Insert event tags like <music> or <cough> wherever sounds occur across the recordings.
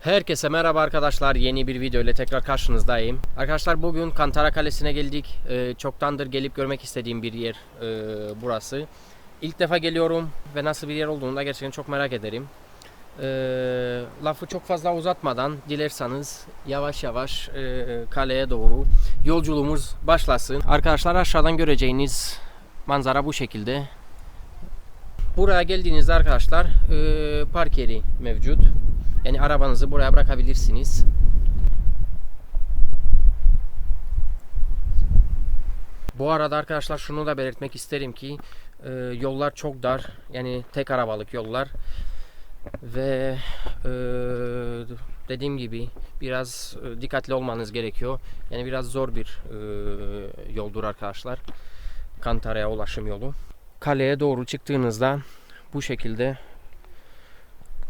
Herkese merhaba arkadaşlar. Yeni bir video ile tekrar karşınızdayım. Arkadaşlar bugün Kantara Kalesi'ne geldik. Ee, çoktandır gelip görmek istediğim bir yer e, burası. İlk defa geliyorum ve nasıl bir yer olduğunu da gerçekten çok merak ederim. Ee, lafı çok fazla uzatmadan dilerseniz yavaş yavaş e, kaleye doğru yolculuğumuz başlasın. Arkadaşlar aşağıdan göreceğiniz manzara bu şekilde. Buraya geldiğinizde arkadaşlar e, park yeri mevcut. Yani arabanızı buraya bırakabilirsiniz. Bu arada arkadaşlar şunu da belirtmek isterim ki e, yollar çok dar. Yani tek arabalık yollar. Ve e, dediğim gibi biraz e, dikkatli olmanız gerekiyor. Yani biraz zor bir e, yoldur arkadaşlar. Kantara'ya ulaşım yolu. Kaleye doğru çıktığınızda bu şekilde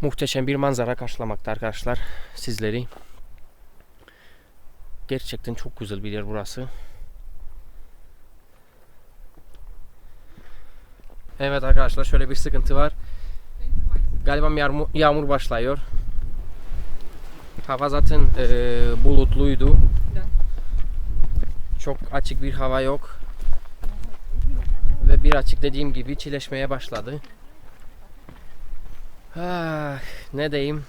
muhteşem bir manzara karşılamakta arkadaşlar sizleri. Gerçekten çok güzel bir yer burası. Evet arkadaşlar şöyle bir sıkıntı var. Galiba yağmur, başlıyor. Hava zaten e, bulutluydu. Çok açık bir hava yok. Ve bir açık dediğim gibi çileşmeye başladı. Ah, ne diyeyim?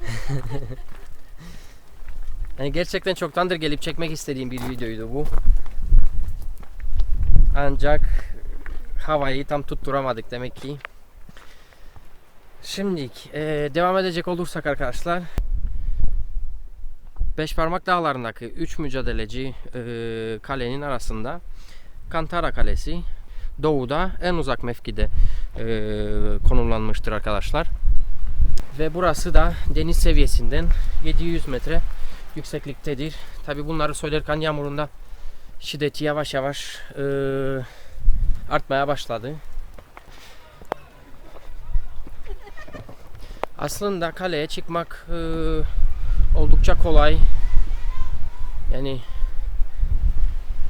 <laughs> yani gerçekten çoktandır gelip çekmek istediğim bir videoydu bu. Ancak havayı tam tutturamadık demek ki. Şimdi devam edecek olursak arkadaşlar Beş Parmak Dağları'ndaki 3 mücadeleci e, kalenin arasında Kantara Kalesi doğuda en uzak mevkide e, konumlanmıştır arkadaşlar. Ve burası da deniz seviyesinden 700 metre yüksekliktedir. Tabi bunları söylerken yağmurunda şiddeti yavaş yavaş e, artmaya başladı. Aslında kaleye çıkmak e, oldukça kolay. Yani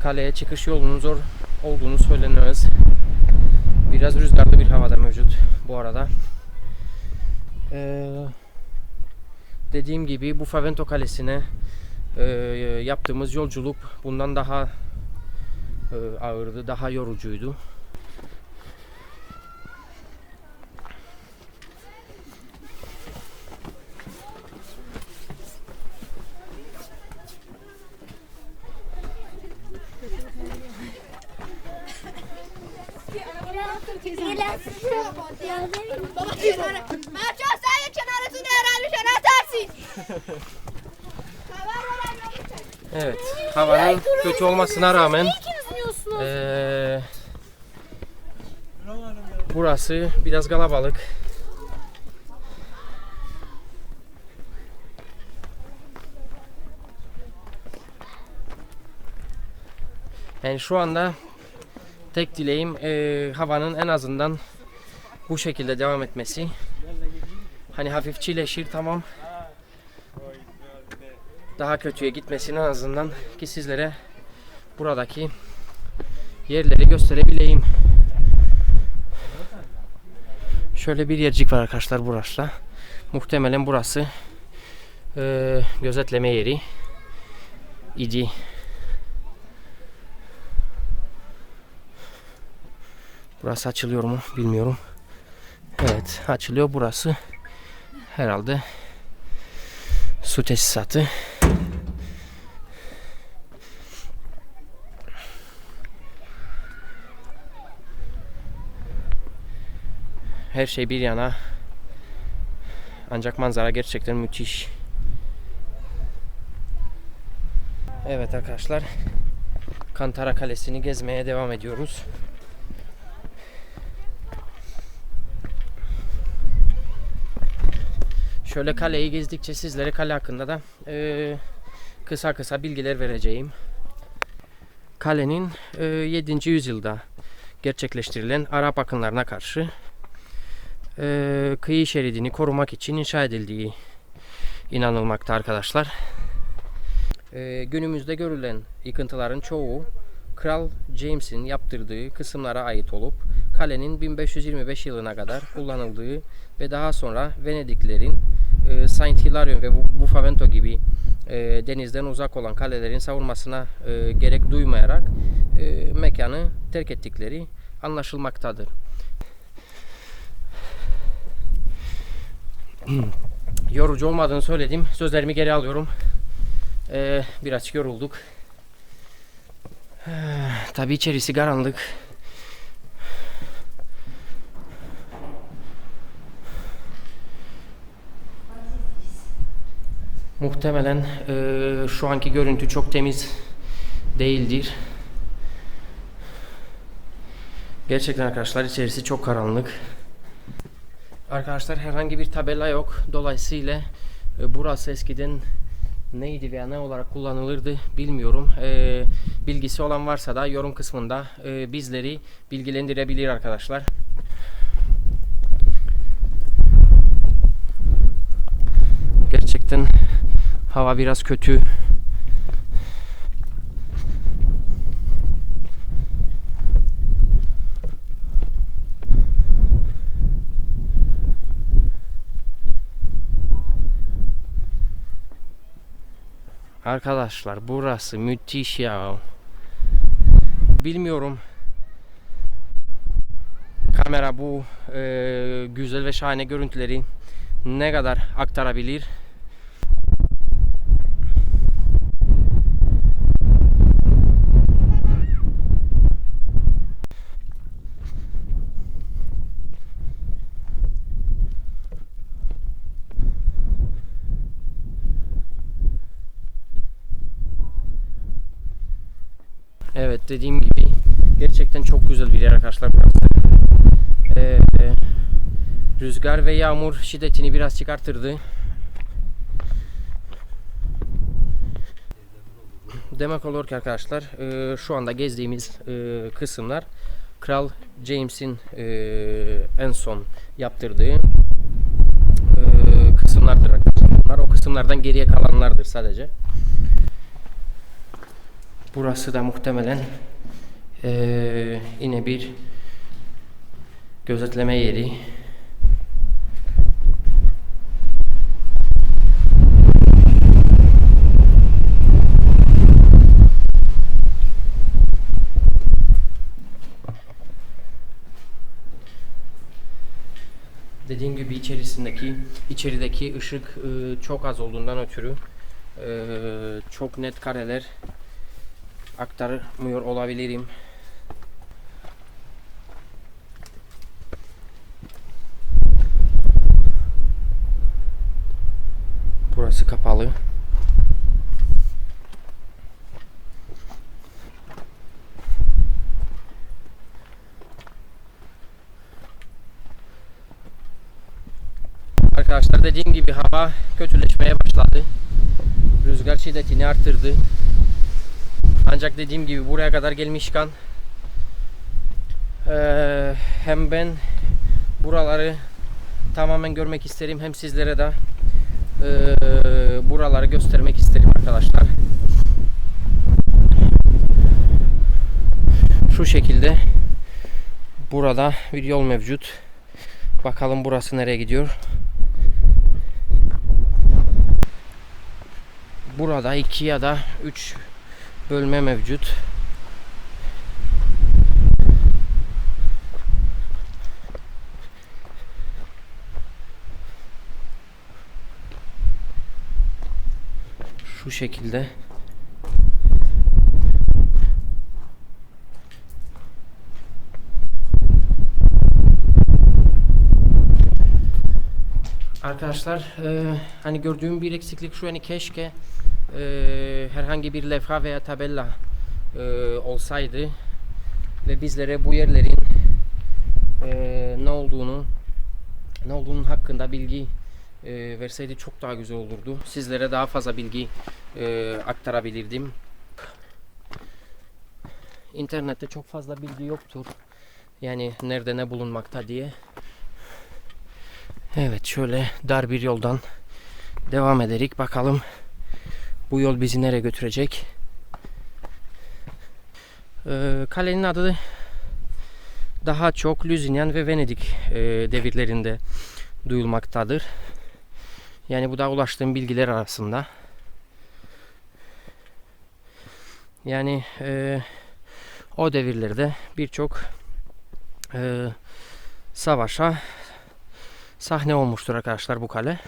kaleye çıkış yolunun zor olduğunu söylenemez. Biraz rüzgarlı bir havada mevcut bu arada. Ee, dediğim gibi bu Favento Kalesi'ne e, yaptığımız yolculuk bundan daha e, ağırdı, daha yorucuydu. Kötü olmasına rağmen eee, burası biraz kalabalık. Yani şu anda tek dileğim eee, havanın en azından bu şekilde devam etmesi. Hani hafif çileşir tamam daha kötüye gitmesini en azından ki sizlere buradaki yerleri gösterebileyim. Şöyle bir yercik var arkadaşlar burası. Muhtemelen burası eee, gözetleme yeri idi. Burası açılıyor mu bilmiyorum. Evet açılıyor burası. Herhalde su tesisatı. Her şey bir yana. Ancak manzara gerçekten müthiş. Evet arkadaşlar. Kantara Kalesi'ni gezmeye devam ediyoruz. Şöyle kaleyi gezdikçe sizlere kale hakkında da eee, kısa kısa bilgiler vereceğim. Kalenin eee, 7. yüzyılda gerçekleştirilen Arap akınlarına karşı eee, kıyı şeridini korumak için inşa edildiği inanılmakta arkadaşlar. Eee, günümüzde görülen yıkıntıların çoğu Kral James'in yaptırdığı kısımlara ait olup kalenin 1525 yılına kadar kullanıldığı ve daha sonra Venediklerin e, Saint Hilarion ve Bu- Bufavento gibi e, denizden uzak olan kalelerin savunmasına e, gerek duymayarak e, mekanı terk ettikleri anlaşılmaktadır. Yorucu olmadığını söyledim. Sözlerimi geri alıyorum. E, biraz yorulduk. Tabii içerisi karanlık. Muhtemelen eee, şu anki görüntü çok temiz değildir. Gerçekten arkadaşlar içerisi çok karanlık. Arkadaşlar herhangi bir tabela yok. Dolayısıyla e, burası eskiden neydi veya ne olarak kullanılırdı bilmiyorum. E, bilgisi olan varsa da yorum kısmında e, bizleri bilgilendirebilir arkadaşlar. Gerçekten hava biraz kötü. Arkadaşlar burası müthiş ya. Bilmiyorum. Kamera bu e, güzel ve şahane görüntüleri ne kadar aktarabilir? Evet dediğim gibi gerçekten çok güzel bir yer arkadaşlar burası. Ee, rüzgar ve yağmur şiddetini biraz çıkartırdı. Demek olur ki arkadaşlar e, şu anda gezdiğimiz e, kısımlar Kral James'in e, en son yaptırdığı e, kısımlardır arkadaşlar. O kısımlardan geriye kalanlardır sadece. Burası da muhtemelen eee, yine bir gözetleme yeri. Dediğim gibi içerisindeki içerideki ışık eee, çok az olduğundan ötürü eee, çok net kareler aktarmıyor olabilirim. Burası kapalı. Arkadaşlar dediğim gibi hava kötüleşmeye başladı. Rüzgar şiddetini arttırdı. Ancak dediğim gibi buraya kadar gelmişken eee, hem ben buraları tamamen görmek isterim hem sizlere de eee, buraları göstermek isterim arkadaşlar. Şu şekilde burada bir yol mevcut. Bakalım burası nereye gidiyor. Burada iki ya da üç bölme mevcut. Şu şekilde. Arkadaşlar e, hani gördüğüm bir eksiklik şu hani keşke e, herhangi bir levha veya tabela e, olsaydı ve bizlere bu yerlerin e, ne olduğunu ne olduğunun hakkında bilgi e, verseydi çok daha güzel olurdu. Sizlere daha fazla bilgi e, aktarabilirdim. İnternette çok fazla bilgi yoktur. Yani nerede ne bulunmakta diye. Evet şöyle dar bir yoldan devam ederek bakalım bu yol bizi nereye götürecek. Ee, kalenin adı daha çok Lüzinyan ve Venedik e, devirlerinde duyulmaktadır. Yani bu da ulaştığım bilgiler arasında. Yani e, o devirlerde birçok e, savaşa sahne olmuştur arkadaşlar bu kale.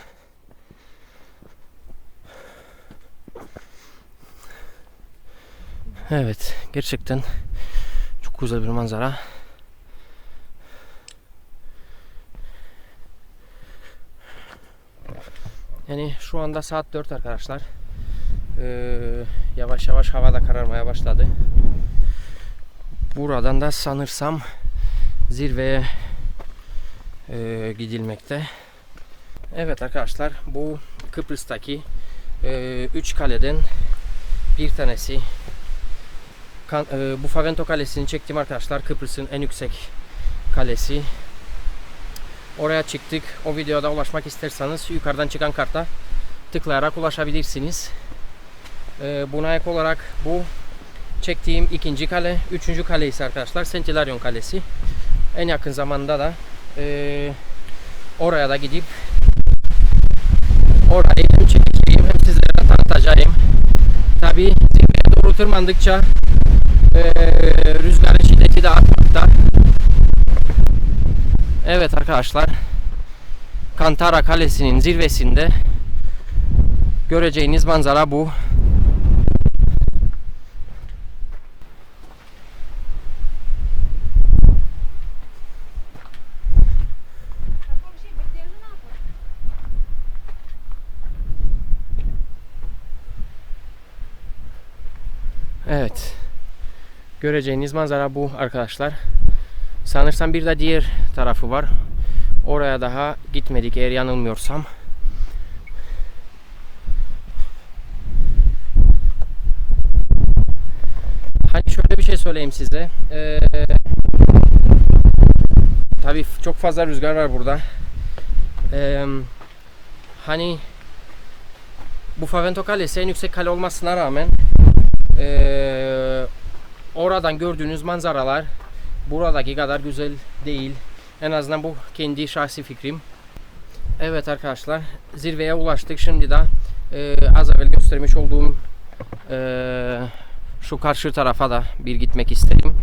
Evet, gerçekten çok güzel bir manzara. Yani şu anda saat 4 arkadaşlar. Ee, yavaş yavaş hava da kararmaya başladı. Buradan da sanırsam zirveye e, gidilmekte. Evet arkadaşlar bu Kıbrıs'taki 3 kaleden bir tanesi. Kan, e, bu Favento Kalesi'ni çektim arkadaşlar. Kıbrıs'ın en yüksek kalesi. Oraya çıktık. O videoda ulaşmak isterseniz yukarıdan çıkan karta tıklayarak ulaşabilirsiniz. E, buna ek olarak bu çektiğim ikinci kale, üçüncü kale ise arkadaşlar Saint Hilarion Kalesi. En yakın zamanda da e, oraya da gidip orayı hem çekeceğim hem sizlere tanıtacağım. Tabi zirveye doğru tırmandıkça rüzgarın şiddeti de artmakta. Evet arkadaşlar Kantara Kalesi'nin zirvesinde göreceğiniz manzara bu. Evet. Göreceğiniz manzara bu arkadaşlar. Sanırsam bir de diğer tarafı var. Oraya daha gitmedik eğer yanılmıyorsam. Hani şöyle bir şey söyleyeyim size. Ee, tabii çok fazla rüzgar var burada. Ee, hani bu Favento Kalesi en yüksek kale olmasına rağmen ee, oradan gördüğünüz manzaralar buradaki kadar güzel değil. En azından bu kendi şahsi fikrim. Evet arkadaşlar zirveye ulaştık. Şimdi de e, az evvel göstermiş olduğum e, şu karşı tarafa da bir gitmek isterim.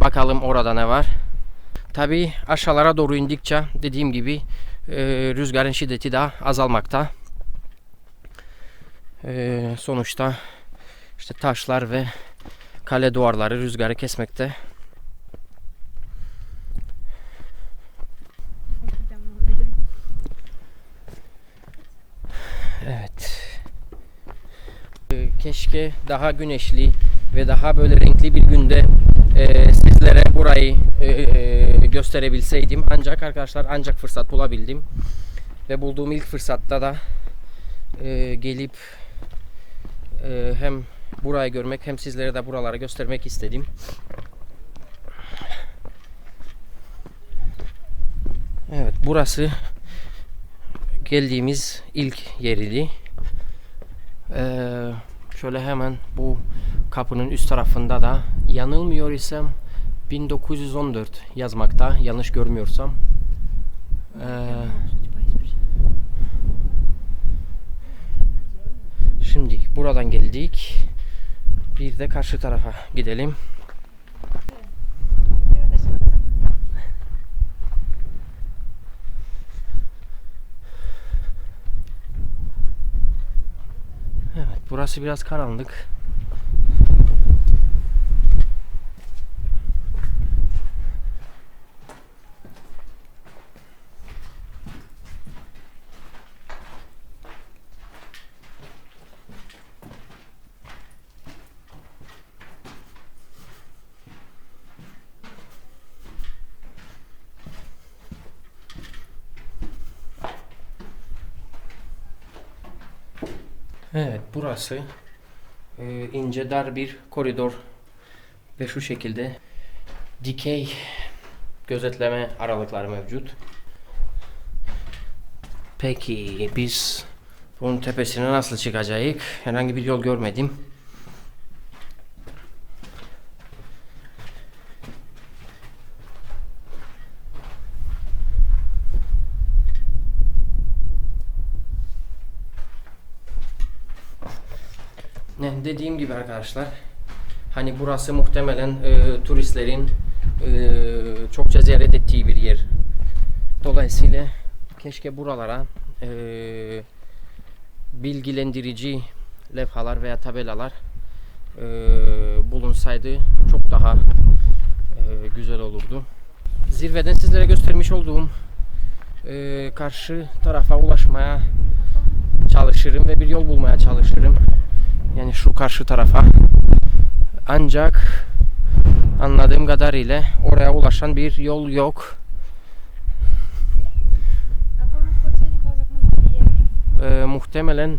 Bakalım orada ne var. Tabi aşağılara doğru indikçe dediğim gibi e, rüzgarın şiddeti de azalmakta. E, sonuçta işte taşlar ve kale duvarları rüzgarı kesmekte. Evet. Ee, Keşke daha güneşli ve daha böyle renkli bir günde e, sizlere burayı e, e, gösterebilseydim. Ancak arkadaşlar ancak fırsat bulabildim. Ve bulduğum ilk fırsatta da e, gelip e, hem burayı görmek hem sizlere de buraları göstermek istedim. Evet burası geldiğimiz ilk yeriydi. Ee, şöyle hemen bu kapının üst tarafında da yanılmıyor isem 1914 yazmakta yanlış görmüyorsam. Ee, şimdi buradan geldik. Bir de karşı tarafa gidelim. Evet, burası biraz karanlık. Evet burası e, ince dar bir koridor ve şu şekilde dikey gözetleme aralıkları mevcut. Peki biz bunun tepesine nasıl çıkacağız? Herhangi bir yol görmedim. Dediğim gibi arkadaşlar hani burası muhtemelen e, turistlerin e, çokça ziyaret ettiği bir yer. Dolayısıyla keşke buralara e, bilgilendirici levhalar veya tabelalar e, bulunsaydı çok daha e, güzel olurdu. Zirveden sizlere göstermiş olduğum e, karşı tarafa ulaşmaya çalışırım ve bir yol bulmaya çalışırım. Yani şu karşı tarafa. Ancak anladığım kadarıyla oraya ulaşan bir yol yok. Ee, muhtemelen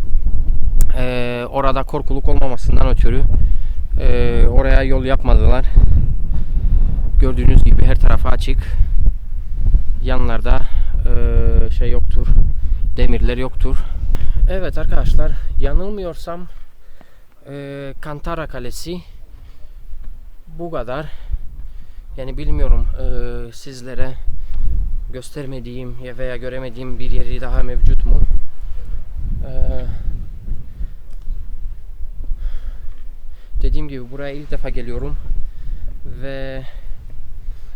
ee, orada korkuluk olmamasından ötürü ee, oraya yol yapmadılar. Gördüğünüz gibi her tarafa açık. Yanlarda ee, şey yoktur. Demirler yoktur. Evet arkadaşlar yanılmıyorsam ee, Kantara Kalesi bu kadar. Yani bilmiyorum ee, sizlere göstermediğim ya veya göremediğim bir yeri daha mevcut mu? Ee, dediğim gibi buraya ilk defa geliyorum ve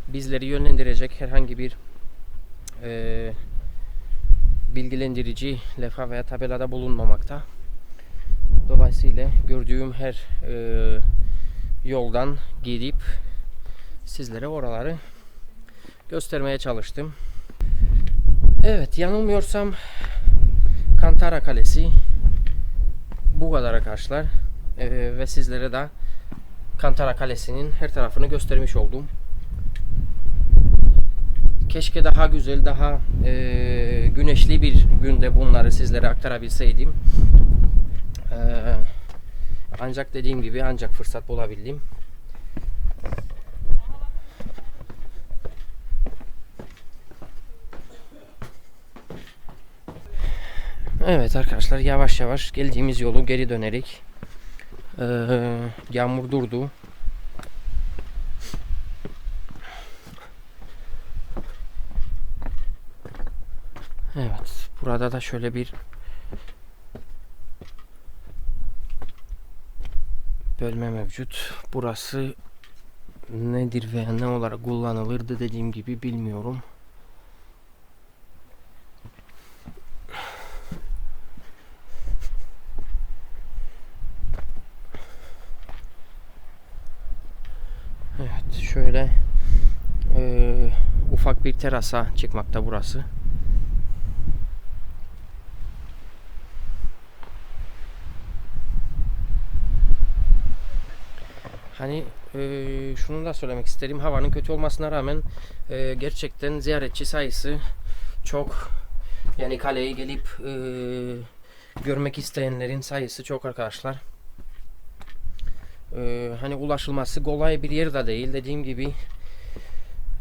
bizleri yönlendirecek herhangi bir e, bilgilendirici levha veya tabelada bulunmamakta. Dolayısıyla gördüğüm her e, yoldan gidip sizlere oraları göstermeye çalıştım. Evet yanılmıyorsam Kantara Kalesi bu kadar arkadaşlar. Ee, ve sizlere de Kantara Kalesi'nin her tarafını göstermiş oldum. Keşke daha güzel, daha e, güneşli bir günde bunları sizlere aktarabilseydim. Ee, ancak dediğim gibi ancak fırsat bulabildim. Evet arkadaşlar yavaş yavaş geldiğimiz yolu geri dönerek ee, yağmur durdu. Evet burada da şöyle bir bölme mevcut. Burası nedir veya ne olarak kullanılırdı dediğim gibi bilmiyorum. Evet şöyle eee, ufak bir terasa çıkmakta burası. Hani eee, şunu da söylemek isterim. Havanın kötü olmasına rağmen eee, gerçekten ziyaretçi sayısı çok. Yani kaleye gelip eee, görmek isteyenlerin sayısı çok arkadaşlar. Ee, hani ulaşılması kolay bir yer de değil. Dediğim gibi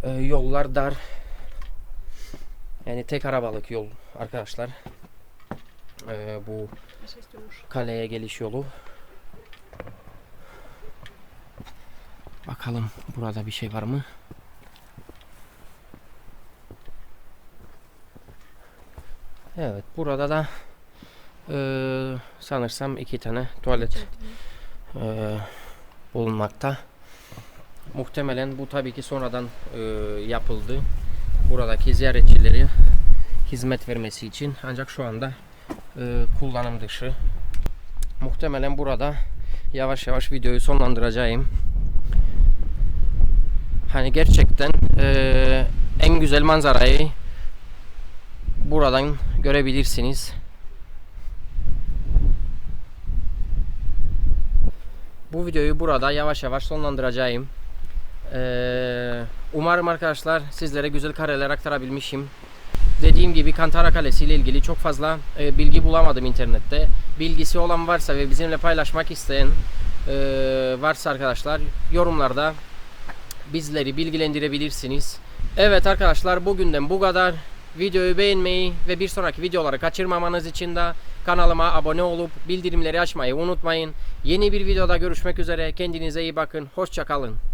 e, yollar dar. Yani tek arabalık yol arkadaşlar. Ee, bu kaleye geliş yolu. Bakalım burada bir şey var mı? Evet burada da e, sanırsam iki tane tuvalet e, bulunmakta. Muhtemelen bu tabii ki sonradan e, yapıldı. Buradaki ziyaretçileri hizmet vermesi için ancak şu anda e, kullanım dışı. Muhtemelen burada yavaş yavaş videoyu sonlandıracağım. Hani gerçekten e, en güzel manzarayı buradan görebilirsiniz. Bu videoyu burada yavaş yavaş sonlandıracağım. Ee, umarım arkadaşlar sizlere güzel kareler aktarabilmişim. Dediğim gibi Kantara Kalesi ile ilgili çok fazla e, bilgi bulamadım internette. Bilgisi olan varsa ve bizimle paylaşmak isteyen e, varsa arkadaşlar yorumlarda bizleri bilgilendirebilirsiniz. Evet arkadaşlar bugünden bu kadar. Videoyu beğenmeyi ve bir sonraki videoları kaçırmamanız için de kanalıma abone olup bildirimleri açmayı unutmayın. Yeni bir videoda görüşmek üzere. Kendinize iyi bakın. Hoşçakalın.